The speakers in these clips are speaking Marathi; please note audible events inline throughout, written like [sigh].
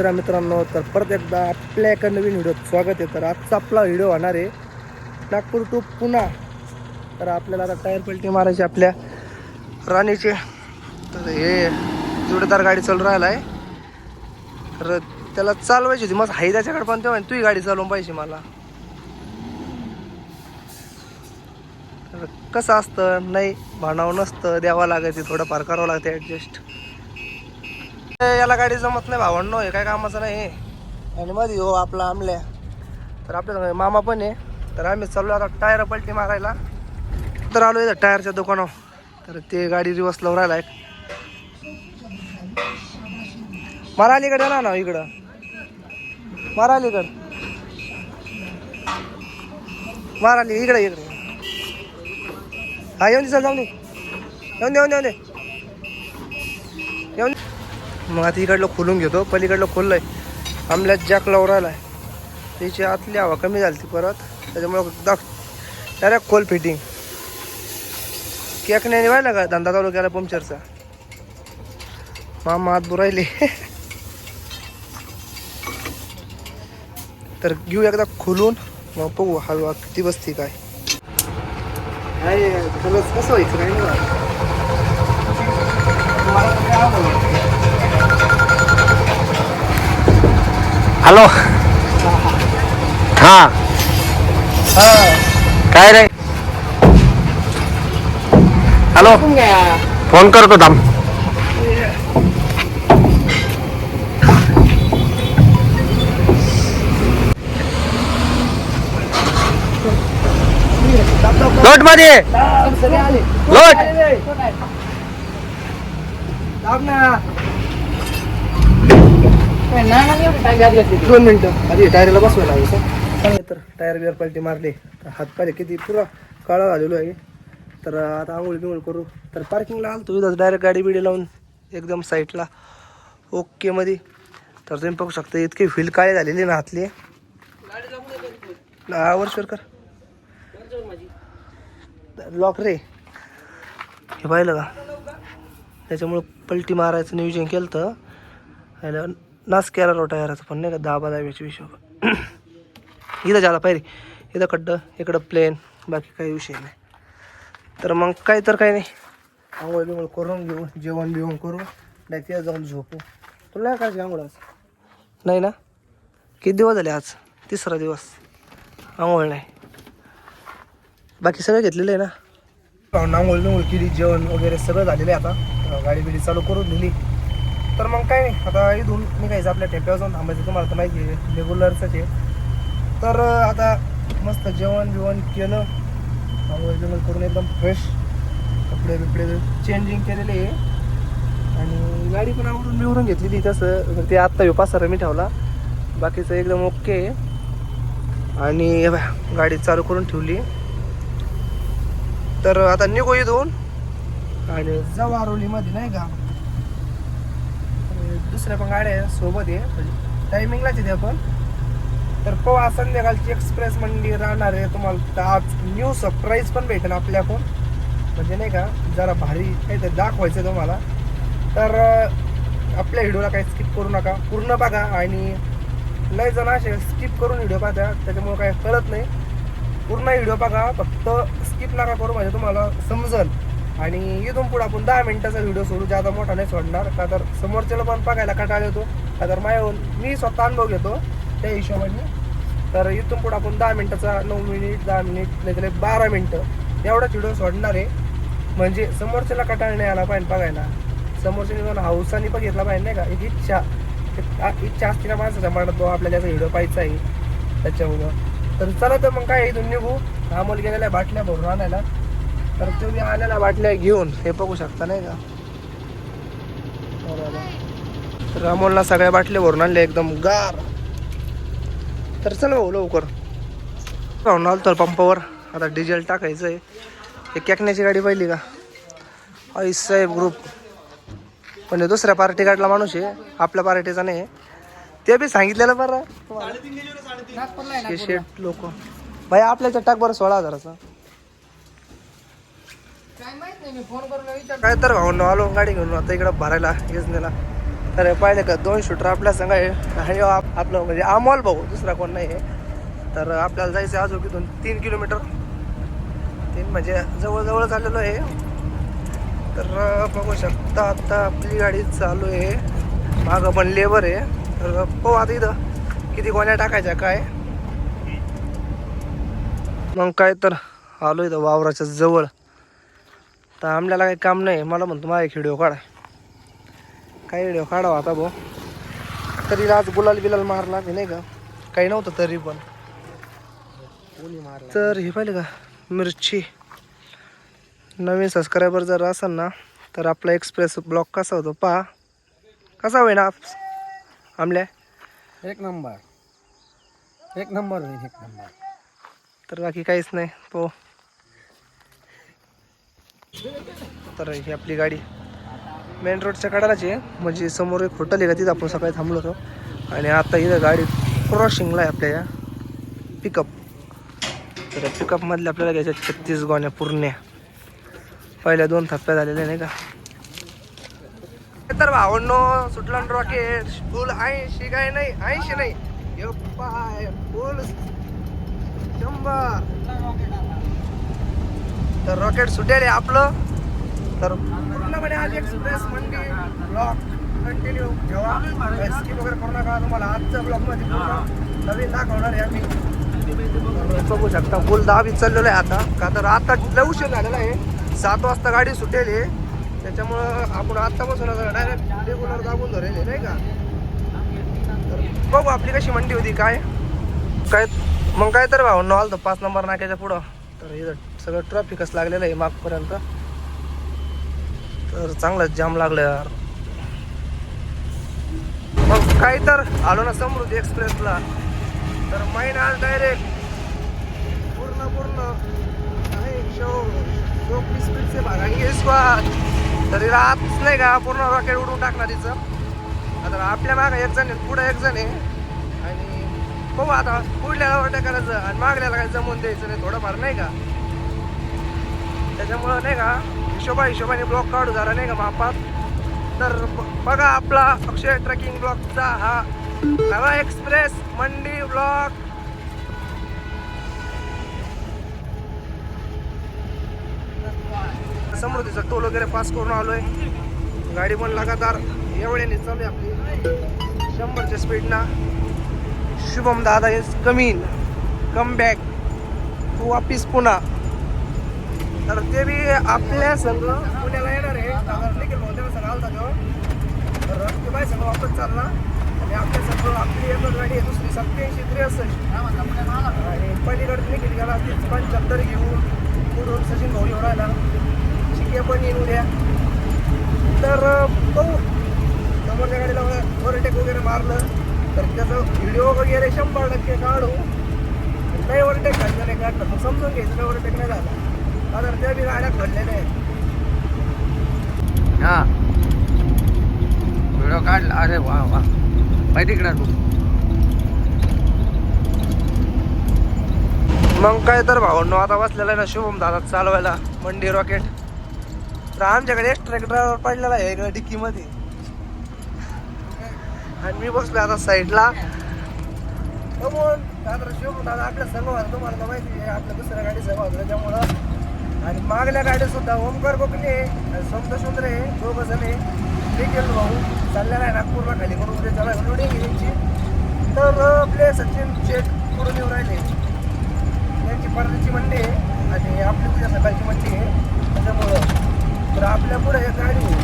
तर मित्रांनो तर परत एकदा आपल्या एका नवीन व्हिडिओत स्वागत आहे. तर आजचा आपला व्हिडिओ होणार आहे नागपूर टू पुन्हा तर आपल्याला आता टायर पलटी मारायची आपल्या राणीचे. तर हे जोडीदार गाडी चालू राहिला आहे तर त्याला चालवायची होती. मग हाय त्याच्याकडे पण तेव्हा तुही गाडी चालवून पाहिजे मला. तर कसं असतं नाही भांडावं नसतं. द्यावं लागायचं थोडंफार करावं लागतं ॲडजस्ट याला गाडी जमत नाही भावंड हे काय कामाचं नाही आणि मध्ये हो आपला आमल्या. तर आपल्या मामा पण आहे. तर आम्ही चाललो आता टायर पलटी मारायला. तर आलो इथं टायरच्या दुकानावर. तर ते गाडी रिवर्स लावून राहिला एक. मारा अलीकडे ना ना इकडं. मारा अलीकड. मारा अली इकडे इकडे. हा येऊन चल जाऊन येऊन येऊन दे येऊन दे येऊन दे. मग आता इकडलं खोलून घेतो. पलीकडलं खोललंय. आमल्यात जॅक लावून राहिलाय. त्याची आतली हवा कमी झाली ती परत. त्याच्यामुळं दाख डायरेक्ट खोल फिटिंग. केक नाही व्हायला का धंदा चालू केला पंक्चरचा? मामा हात बुरायले [laughs] तर घेऊ एकदा खोलून. मग बघू हवा किती बसती काय. कसं व्हायचं काय नाही हॅलो. हा. काय रे? हॅलो. फोन करतो थांब. लोटमध्ये. लोट. ना. दोन मिनिटं. आधी टायरला बसवायला हवी सर. चांगलं तर. टायर बिअर पलटी मारले. तर हात किती पुरा काळा झालेलो आहे. तर आता आंघोळ बिंगोळ करू. तर पार्किंगला आलो इथं डायरेक्ट गाडी बिडी लावून एकदम साईडला ओके मध्ये. तर तुम्ही बघू शकता इतकी फील काय झालेली ना हातली हा वर्षभर कर. लॉक रे. हे पाहिलं का? त्याच्यामुळं पलटी मारायचं नियोजन केलं तर ह्याला केला रोटा टायराचं पण नाही का? दाबा दाब्याच्या विषय इथं झाला पाहिजे इथं खड्डं इकडं प्लेन बाकी काही विषय नाही. तर मग काय तर काही नाही. आंघोळ बिंघोळ करून घेऊ जेवण बिवण करू डायरेक्ट जाऊन झोपू. तुला नाही करायची आंघोळ आज? नाही ना? किती दिवस झाले आज? तिसरा दिवस. आंघोळ नाही. बाकी सगळं घेतलेलं आहे ना? आंघोळ बिंघोळ केली जेवण वगैरे सगळं झालेलं आहे आता. गाडी बिडी चालू करून दिली. तर मग काय नाही आता इथून निघायचं आपल्या टेप्यावर जाऊन थांबायचं तुम्हाला तर माहिती आहे रेग्युलरचंच आहे. तर आता मस्त जेवण बिवण केलं. आंघोळ करून एकदम फ्रेश कपडे बिपडे चेंजिंग केलेले आहे. आणि गाडी पण आवरून घेतली घेतलेली तसं. ते आत्ता येऊ पाच मी ठेवला. बाकीचं एकदम ओके आहे. आणि गाडी चालू करून ठेवली तर आता निघू इथून. आणि जाऊ आरोलीमध्ये नाही का दुसऱ्या पण गाड्या सोबत आहे. टायमिंगलाच येते आपण तर पवा संध्याकाळची एक्सप्रेस मंडी राहणार आहे. तुम्हाला आज न्यू सरप्राईज पण भेटेल आपल्याकडून म्हणजे नाही का जरा भारी काहीतरी दाखवायचं तुम्हाला. तर आपल्या व्हिडिओला काही स्किप करू नका. पूर्ण बघा आणि लय जण असे स्किप करून व्हिडिओ पाहता. त्याच्यामुळे काही कळत नाही. पूर्ण व्हिडिओ बघा. फक्त स्किप नका करू. म्हणजे तुम्हाला समजल. आणि इथून पुढे आपण दहा मिनिटाचा व्हिडिओ सोडू जादा मोठा नाही सोडणार. का तर समोरच्याला पण बघायला कटाळ येतो का तर माझ्या मी स्वतः अनुभव घेतो त्या हिशोबाने. तर इथून पुढे आपण दहा मिनिटाचा नऊ मिनिट दहा मिनिट नाही बारा मिनटं एवढाच व्हिडिओ सोडणार आहे. म्हणजे समोरच्याला कटाळ नाही आला पाहिजे बघायला. समोरच्याने जाऊन हाऊसाने घेतला पाहिजे नाही का? एक इच्छा. इच्छा असते ना माणसाच्या मनात तो आपल्याला त्याचा व्हिडिओ पाहायचा आहे. त्याच्यामुळं. तर चला तर मग काय इथून निघू. अमोल गेलेल्या बाटल्या भरून आणायला. तर तुम्ही आलेल्या बाटल्या घेऊन हे बघू शकता नाही का? बरोबर. तर अमोलला सगळ्या बाटल्या भरून आणल्या एकदम गार. तर चला भाऊ लवकर. जाऊन आलो तर पंपावर. आता डिझेल टाकायचं आहे हे कॅकण्याची गाडी पाहिली का? आई साहेब ग्रुप पण हे दुसऱ्या पार्टी गाडला माणूस आहे. आपल्या पार्टीचा नाही आहे. ते बी सांगितलेलं बरं. शेट लोक. भाई आपल्याच्या टाक बरं सोळा हजाराचा. काय तर भाऊ आलो गाडी घेऊन आता इकडं भरायला योजनेला. तर पाहिले का दोन शूटर आपल्या संघ आहे. आप- आपलं म्हणजे अमोल भाऊ दुसरा कोण नाही आहे तर आपल्याला जायचं आहे अजून तिथून तीन किलोमीटर. तीन म्हणजे जवळजवळ चाललेलो आहे. तर बघू शकता आता आपली गाडी चालू आहे. मागं पण लेबर आहे. तर पाहू आता इथं किती गोण्या टाकायच्या काय. मग काय तर आलो इथं वावराच्या जवळ. तर आमल्याला काही काम नाही. मला म्हणतो माझा एक व्हिडिओ काढा. काय व्हिडिओ काढावा आता भाऊ. तरी आज गुलाल बिलाल मारला की नाही का? काही नव्हतं तरी पण. तर हे पाहिलं का? मिरची. नवीन सबस्क्रायबर जर असाल ना तर आपला एक्सप्रेस ब्लॉक कसा होतो? पहा. कसा होईना आमल्या? एक नंबर. एक नंबर होईल एक नंबर. तर बाकी काहीच नाही. तो तर ही आपली गाडी. मेन रोडच्या कडालाच आहे. म्हणजे समोर एक हॉटेल आहे का तिथं आपण सकाळी थांबलो होतो. आणि आता इथं गाडी क्रॉसिंगला आहे आपल्या या पिकअप तर पिकअपमधल्या आपल्याला घ्यायच्या छत्तीस गोण्या पूर्ण. पहिल्या दोन थप्प्या झालेल्या नाही का? तर भावनो सुटला रॉकेट फुल ऐंशी काय नाही ऐंशी नाही. शंभर. तर रॉकेट सुटेल आहे आपलं. तर पूर्णपणे आज एक्सप्रेस मंडी ब्लॉक कंटिन्यू ठेवा स्किप वगैरे करू नका तुम्हाला आजच्या ब्लॉकमध्ये नवीन दाखवणार आहे आम्ही. बघू शकता फुल दहावीत चाललेलं आहे आता. का तर आता लय उशीर झालेला आहे सात वाजता गाडी सुटेल आहे त्याच्यामुळं आपण आत्तापासून डायरेक्ट रेग्युलर दाबून धरेल आहे, नाही का? तर बघू आपली कशी मंडी होती काय? काय मग काय तर भाऊ आलं तर पाच नंबर नाक्याच्या पुढं. तर इथं सगळं ट्रॅफिकच लागलेलं आहे मागपर्यंत. तर चांगलाच जाम लागलं यार. मग काय तर आलो ना समृद्धी एक्सप्रेसला तर महिना आज डायरेक्ट पूर्ण पूर्ण आहे शो शो तरी राहतच नाही का? पूर्ण रॉकेट उडून टाकणार तिचं. आता आपल्या मागं एक जण आहे पुढं एक जण आहे. बघू आता पुढल्याला ओरट्या करायचं आणि मागल्याला काय जमून द्यायचं नाही थोडंफार नाही का? त्याच्यामुळं नाही का हिशोबा हिशोबाने ब्लॉक काढू झाला नाही का मापात. तर बघा आपला अक्षय ट्रेकिंग ब्लॉकचा हा नवा एक्सप्रेस मंडी ब्लॉक. समृद्धीचा टोल वगैरे पास करून आलोय. गाडी पण लगातार एवढ्याने चालू आहे आपली. शंभरच्या स्पीडना शुभम दादा is coming. Come back to वापिस पुन्हा. तर ते बी आपल्या संघ पुण्याला येणार आहे. दादा निखिल भाऊ संघ आलता तो. तर बाय संघ वापस चालला. आणि आपल्या संघ आपली एकच गाडी आहे दुसरी सत्याऐंशी त्रेसष्ट. आणि पलीकडे निखिल गेला तीच पंच्याहत्तर घेऊन. पुढून सचिन भाऊ येऊन राहिला. शिके पण येईन उद्या. तर पाहू. समोरच्या गाडीला ओव्हरटेक वगैरे मारलं. तर त्याचं व्हिडिओ वगैरे शंभर टक्के काढू. नाही ओव्हरटेक घडलं नाही काढलं मग समजून घ्यायचं काही ओव्हरटेक नाही झाला. आता त्या बी गाड्या घडलेल्या आहेत हा. व्हिडिओ काढला. अरे वा वा. माहिती तिकडं तू. मग काय तर भावनो आता बसलेला आहे ना शुभम दादा चालवायला मंडी रॉकेट तर आमच्याकडे एक ड्रायव्हर पडलेला आहे डिक्कीमध्ये. आणि मी बसलो आता साईडला. कमोन दादा शुभम दादा आपल्या संघ तुम्हाला तर माहिती आहे आपल्या दुसऱ्या गाडी संघ होता त्याच्यामुळं आणि मागल्या गाडी सुद्धा ओमकार कोकणे आणि समजा सुंदरे दोघं जण आहे निखिल भाऊ चाललेला आहे नागपूरला खाली करून उद्या चला लोडिंग आहे त्यांची तर आपले सचिन शेठ पुढे येऊन राहिले. त्यांची परदेची मंडी आहे आणि आपली तुझ्या सकाळची मंडी आहे. त्याच्यामुळं तर आपल्या पुढे एक गाडी आहे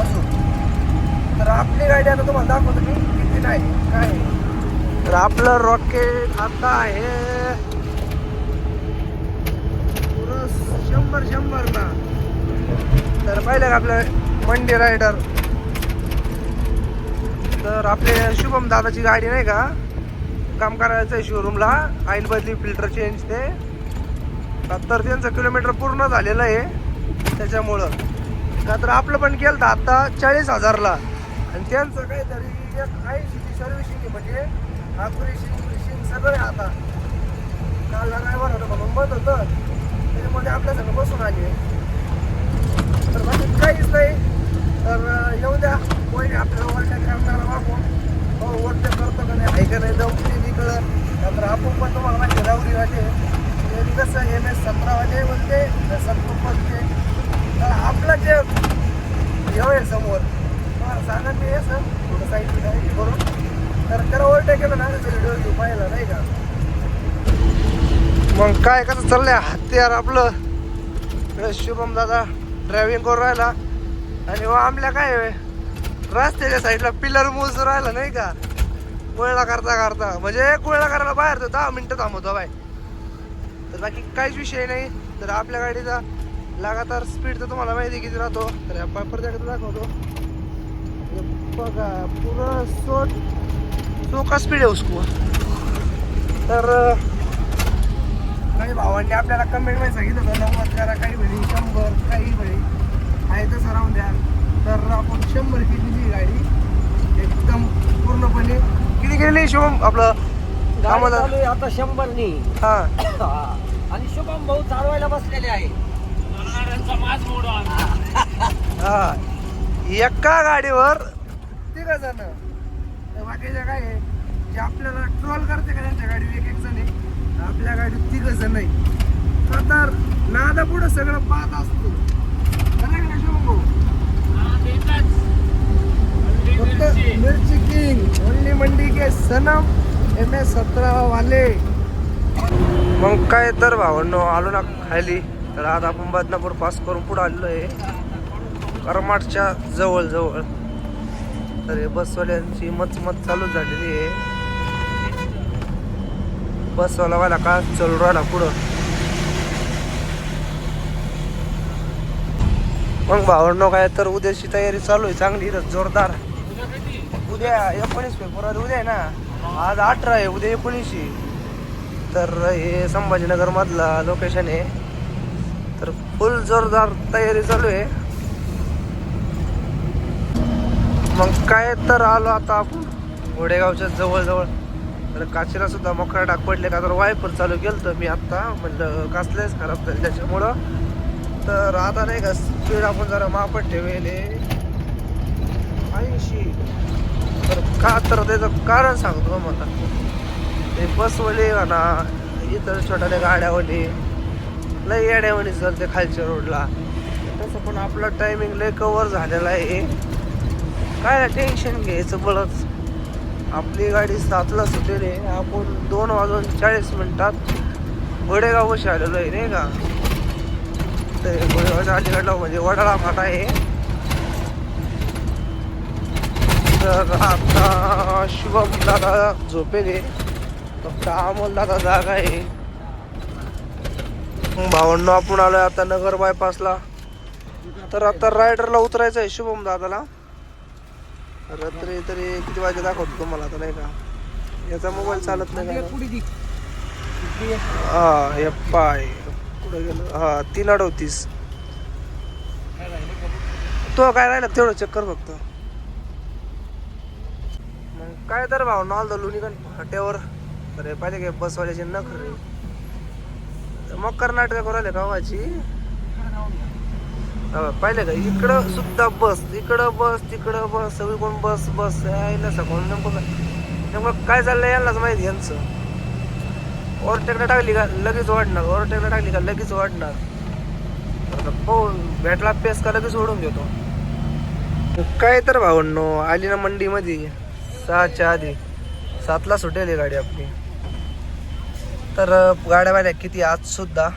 अजून तर आपली गाडी आता तुम्हाला दाखवतो मी किती नाही काय. तर आपलं रॉकेट आता आहे. पुरं शंभर ना. तर पाहिलं का आपलं मंडी रायडर तर आपले शुभम दादाची गाडी नाही का? काम करायचं आहे शोरूमला आईल बदली फिल्टर चेंज ते. तर त्यांचं किलोमीटर पूर्ण झालेलं आहे त्याच्यामुळं. का तर आपलं पण केलं तर आता चाळीस हजारला. आणि त्यांचं काहीतरी एक ऐंशीची सर्व्हिसिंग आहे म्हणजे ऑपरेशन बिरेशन सगळं आहे आता. काल ड्रायव्हर होतं म्हणून बंद होतं. त्याच्यामध्ये आपल्या सगळं बसून आले. तर बाकी काहीच नाही. तर येऊ द्या. कोणी आपल्याला ओव्हरटेक करणारा मागून हो ओव्हरटेक करतो का नाही आहे का नाही जाऊन ते नंतर आपण पण तुम्हाला माहिती रावडी राहते यांनी कसं एम एस सतरा वाटे बोलते सत्तर बोलते तर आपलं जे हे होईल समोर तुम्हाला सांगा मी हे सर थोडं साईड हे करून तर त्याला ओव्हरटेक केलं ना त्याचा व्हिडिओ घेऊ पाहिला नाही का मग काय कसं चाललंय? हत्यार आपलं. शुभम दादा ड्रायव्हिंग करून राहिला. आणि हो, आमल्या काय रस्त्याच्या साईडला पिलर मोजून राहिला नाही का? कोयळा करता करता. म्हणजे कोयळा करायला बाहेर तो दहा मिनिटं थांबवतो बाय. तर बाकी काहीच विषय नाही. तर आपल्या गाडीचा लगातार स्पीड तर तुम्हाला माहिती आहे किती राहतो. तर या परत दाखवतो. बघा पुरं सोट सो स्पीड आहे उसको? तर काही भावांनी आपल्याला कमेंटमध्ये सांगितलं होतं नव्वद करा काही म्हणे शंभर काही म्हणे. आहे तसं राहून द्या. तर आपण शंभर केलेली गाडी एकदम पूर्णपणे. किती गेलेली शुभम आपलं? गाडी चालू आहे आता शंभरनी. हा. आणि शुभम भाऊ चालवायला बसलेले आहे. हा. एका गाडीवर तिघ जण. तर बाकीच्या काय आहे जे आपल्याला ट्रोल करते का त्यांच्या गाडीवर एक एक जण? आहे आपल्या गाडीत तिघ जण नाही. का तर नादा पुढं सगळं पाहत असतो. नाही फक्त मिरची किंग ओनली मंडी के सनम एम एस सतरा वाले मग काय तर भावांनो आलो ना खाली. तर आता आपण बदनापूर पास करून पुढे आलेलो आहे. करमाटच्या जवळ जवळ तर हे बसवाल्यांची मचमच चालू झालेली आहे. बसवाला वाला का चालू राहिला पुढं? मग भावांनो काय तर उद्याची तयारी चालू आहे चांगली जोरदार. उद्या एकोणीस फेब्रुवारी उद्या आहे ना? आज अठरा आहे उद्या एकोणीसशे तर हे संभाजीनगर मधला लोकेशन आहे. तर फुल जोरदार तयारी चालू आहे. मग काय तर आलो आता आपण. घोडेगावच्या जवळजवळ. तर काचेला सुद्धा मोकळा डाग पडले का तर वायपर चालू केलं तर मी आत्ता म्हणलं काचलेच खराब झाले त्याच्यामुळं. तर आता नाही का स्पीड आपण जरा मापट ठेवले. ऐंशी. तर का तर त्याचं कारण सांगतो हो मला. ते बसवले ना इतर छोट्या गाड्यावले लय येड्यावानी चालते खालच्या रोडला तसं पण आपला टायमिंग लय कवर झालेला आहे. काय टेन्शन घ्यायचं बळच आपली गाडी सातला सुटेल आहे. आपण दोन वाजून चाळीस मिनिटात घोडेगाव आलेलो आहे नाही का? तर घोडेगावच्या अलीकडला म्हणजे वडाळा फाटा आहे. तर आता शुभम दादा झोपेले. फक्त अमोल दादा जागा आहे. मग भावंडो आपण आलोय आता नगर बायपासला तर आता रायडरला उतरायचं आहे शुभम दादाला. रात्री तरी किती वाजे दाखवतो तुम्हाला आता नाही का? याचा मोबाईल चालत नाही हा या पाय. कुठं गेलं? हा तीन अडवतीस तो काय राहिला तेवढं चेक कर फक्त. मग काय तर भाव नॉल द लुनिकन फाट्यावर. अरे पाहिजे काय बसवाल्याचे न खरे तर मग कर्नाटक करू राहिले गावाची पाहिलं का? इकडं सुद्धा बस इकडं बस तिकडं बस सगळी कोण बस बस यायला सगळं. नेमकं काय? नेमकं काय चाललं यांनाच माहिती यांचं. ओव्हरटेकला टाकली का? लगेच वाढणार ओव्हरटेकला टाकली का? लगेच वाढणार आता पाहू भेटला पेस का लगेच ओढून घेतो. काय तर भावनो आली ना मंडीमध्ये. सहाच्या आधी. सातला सुटेल गाडी आपली. तर गाड्या वाल्या किती आज सुद्धा?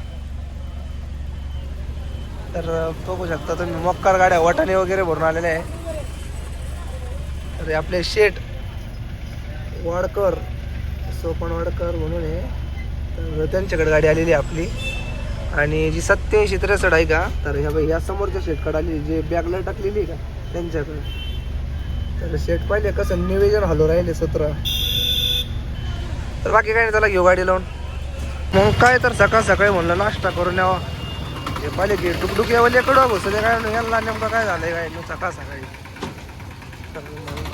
तर बघू शकता तुम्ही मक्कार गाड्या वटाणे वगैरे भरून आलेल्या आहे. तर आपले शेट वाडकर सोपण वाडकर म्हणून आहे. तर त्यांच्याकडे गाडी आलेली आहे आपली. आणि जी सत्याऐंशी त्रेसष्ट आहे का तर ह्या बाई ह्या समोरच्या शेटकडे आली जे बॅगला टाकलेली आहे का त्यांच्याकडे. तर शेट पाहिले कसं निवेदन हलो राहिले सतरा. तर बाकी काय नाही त्याला घेऊ गाडी लावून. मग काय तर सकाळ सकाळी म्हणलं नाश्ता करून यावा. हे पाहिले की टुकडुक कडं बसले काय नाही, यांना नेमकं काय झालंय काय नाही सकाळ सकाळी. तर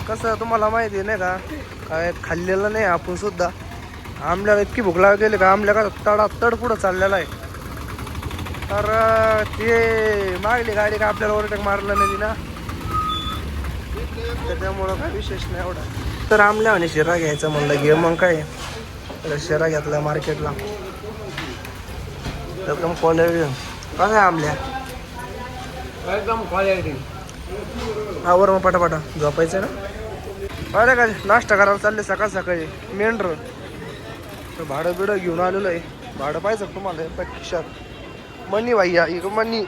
कसं तुम्हाला माहिती आहे नाही का? काय खाल्लेलं नाही आपण सुद्धा. आमल्याला इतकी भूक लाग गेली का? आमल्या का तडा तड पुढं चाललेला आहे. तर ते मागली गाडी का आपल्याला ओव्हरटेक मारलं नाही ना त्याच्यामुळं काय विशेष नाही एवढा. तर आमल्या म्हणे शिरा घ्यायचा म्हणलं घे मग काय? शिरा घेतला मार्केटला एकदम क्वालिटी कसा आहे आमल्या. एकदम क्वालिटी आवर मग पटापटा. झोपायचं ना? अरे काय नाश्ता करायला चालले सकाळ सकाळी. मेंढर तर भाडं बिडं घेऊन आलेलो आहे. भाडं पाहिजे तुम्हाला खिशात मनी भैया इक मनी.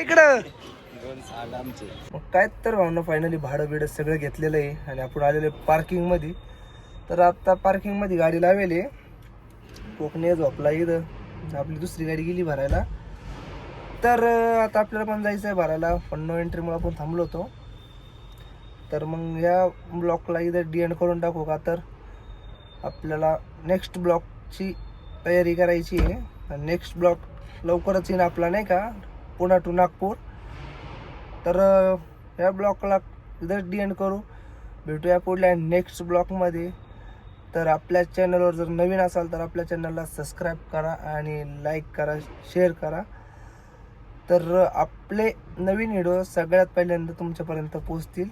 इकडं. मग काय तर भावना फायनली भाडं बिडं सगळं घेतलेलं आहे. आणि आपण आलेलो आहे पार्किंगमध्ये तर आता पार्किंगमध्ये गाडी लावेली कोकणे झोपला इथं. आपली दुसरी गाडी गेली भरायला. तर आता आपल्याला पण जायचं आहे भरायला. पण नो एंट्रीमुळे आपण थांबलो होतो. तर मग या ब्लॉकला इथं डी एंड करून टाकू का? तर आपल्याला नेक्स्ट ब्लॉकची तयारी करायची आहे. नेक्स्ट ब्लॉक लवकरच येईन आपला नाही का? पुणा टू नागपूर. तर या ब्लॉकला इथं डी एंड करू. भेटूया पुढल्या नेक्स्ट ब्लॉकमध्ये तर आपल्या चॅनलवर जर नवीन असाल तर आपल्या चॅनलला सबस्क्राईब करा आणि लाईक करा शेअर करा. तर आपले नवीन व्हिडिओ सगळ्यात पहिल्यांदा तुमच्यापर्यंत पोचतील